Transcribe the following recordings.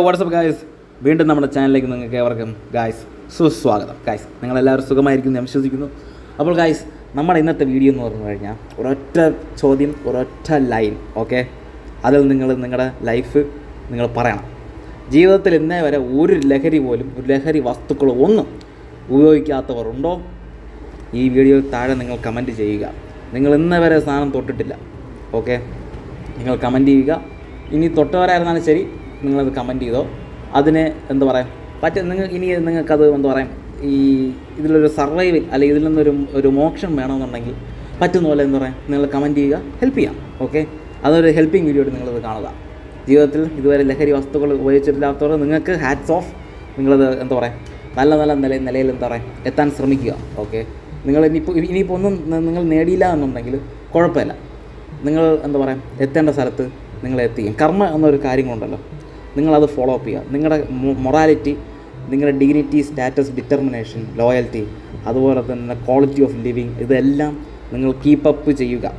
WhatsApp guys വീണ്ടും നമ്മുടെ ചാനലിലേക്ക് നിങ്ങൾക്ക് ഏവർക്കും ഗായ്സ് സുസ്വാഗതം. ഗായ്സ് നിങ്ങളെല്ലാവരും സുഖമായിരിക്കും ഞാൻ വിശ്വസിക്കുന്നു. അപ്പോൾ ഗായ്സ് നമ്മുടെ ഇന്നത്തെ വീഡിയോ എന്ന് പറഞ്ഞു കഴിഞ്ഞാൽ ഒരൊറ്റ ചോദ്യം ഒരൊറ്റ ലൈൻ ഓക്കെ അതിൽ നിങ്ങൾ നിങ്ങളുടെ ലൈഫ് നിങ്ങൾ പറയണം. ജീവിതത്തിൽ ഇന്നേ വരെ ഒരു ലഹരി പോലും ഒരു ലഹരി വസ്തുക്കളോ ഒന്നും ഉപയോഗിക്കാത്തവർ ഉണ്ടോ? ഈ വീഡിയോ താഴെ നിങ്ങൾ കമന്റ് ചെയ്യുക. നിങ്ങൾ ഇന്നേ വരെ സാധനം തൊട്ടിട്ടില്ല ഓക്കെ നിങ്ങൾ കമന്റ് ചെയ്യുക. ഇനി തൊട്ടവരായിരുന്നാലും ശരി നിങ്ങളത് കമന്റ് ചെയ്തോ? അതിന് എന്താ പറയുക പറ്റ നിങ്ങൾ ഇനി നിങ്ങൾക്കത് എന്താ പറയുക ഈ ഇതിലൊരു സർവൈവൽ അല്ലെങ്കിൽ ഇതിൽ നിന്നൊരു ഒരു മോക്ഷം വേണമെന്നുണ്ടെങ്കിൽ പറ്റുന്ന പോലെ എന്താ പറയുക നിങ്ങൾ കമന്റ് ചെയ്യുക ഹെൽപ്പ് ചെയ്യാം ഓക്കെ അതൊരു ഹെൽപ്പിംഗ് വീഡിയോ ആയിട്ട് നിങ്ങളത് കാണുക. ജീവിതത്തിൽ ഇതുവരെ ലഹരി വസ്തുക്കൾ ഉപയോഗിച്ചിട്ടില്ലാത്തവർ നിങ്ങൾക്ക് ഹാറ്റ്സ് ഓഫ് നിങ്ങളത് എന്താ പറയുക നല്ല നല്ല നില നിലയിൽ എന്താ പറയുക എത്താൻ ശ്രമിക്കുക ഓക്കെ നിങ്ങൾ ഇനിയിപ്പോൾ ഇനിയിപ്പോൾ ഒന്നും നിങ്ങൾ നേടിയില്ല എന്നുണ്ടെങ്കിൽ കുഴപ്പമില്ല. നിങ്ങൾ എന്താ പറയുക എത്തേണ്ട സ്ഥലത്ത് നിങ്ങൾ എത്തിക്കും. കർമ്മ എന്നൊരു കാര്യങ്ങളുണ്ടല്ലോ. നിങ്ങളത് ഫോളോ അപ്പ് ചെയ്യുക. നിങ്ങളുടെ മൊറാലിറ്റി നിങ്ങളുടെ ഡിഗ്നിറ്റി സ്റ്റാറ്റസ് ഡിറ്റർമിനേഷൻ ലോയൽറ്റി അതുപോലെ തന്നെ ക്വാളിറ്റി ഓഫ് ലിവിങ് ഇതെല്ലാം നിങ്ങൾ കീപ്പപ്പ് ചെയ്യുക.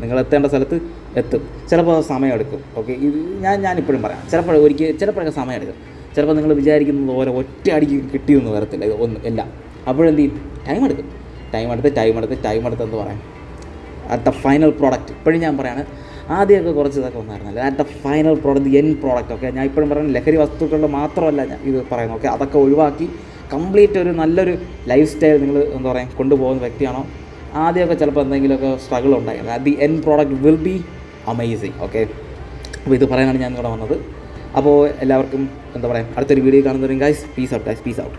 നിങ്ങൾ എത്തേണ്ട സ്ഥലത്ത് എത്തും. ചിലപ്പോൾ സമയമെടുക്കും. ഓക്കെ ഇത് ഞാൻ ഞാനിപ്പോഴും പറയാം. ചിലപ്പോൾ ഒരിക്കൽ ചിലപ്പോഴൊക്കെ സമയമെടുക്കും. ചിലപ്പോൾ നിങ്ങൾ വിചാരിക്കുന്നത് പോലെ ഒറ്റ അടിക്ക് കിട്ടിയൊന്നും വരത്തില്ല. ഒന്നും എല്ലാം. അപ്പോഴെന്ത് ചെയ്യും? ടൈം എടുക്കും. ടൈം എടുത്ത് ടൈം എടുത്ത് ടൈം എടുത്ത് എന്ന് പറയാം. അറ്റ് ദ ഫൈനൽ പ്രോഡക്റ്റ് ഇപ്പോഴും ഞാൻ പറയാണ് ആദ്യമൊക്കെ കുറച്ച് ഇതൊക്കെ വന്നായിരുന്നല്ലോ at the final product end product okay ഞാൻ ഇപ്പോഴും പറയുന്നത് ലഹരി വസ്തുക്കളുടെ മാത്രമല്ല ഞാൻ ഇത് പറയുന്നത്. ഓക്കെ അതൊക്കെ ഒഴിവാക്കി കംപ്ലീറ്റ് ഒരു നല്ലൊരു ലൈഫ് സ്റ്റൈൽ നിങ്ങൾ എന്താ പറയുക കൊണ്ടുപോകുന്ന വ്യക്തിയാണോ? ആദ്യമൊക്കെ ചിലപ്പോൾ എന്തെങ്കിലുമൊക്കെ സ്ട്രഗിൾ ഉണ്ടായിരുന്നു. The end product will be amazing okay അപ്പോൾ ഇത് പറയാനാണ് ഞാൻ ഇവിടെ വന്നത്. അപ്പോൾ എല്ലാവർക്കും എന്താ പറയുക അടുത്തൊരു video കാണുന്നവരും guys peace out guys peace out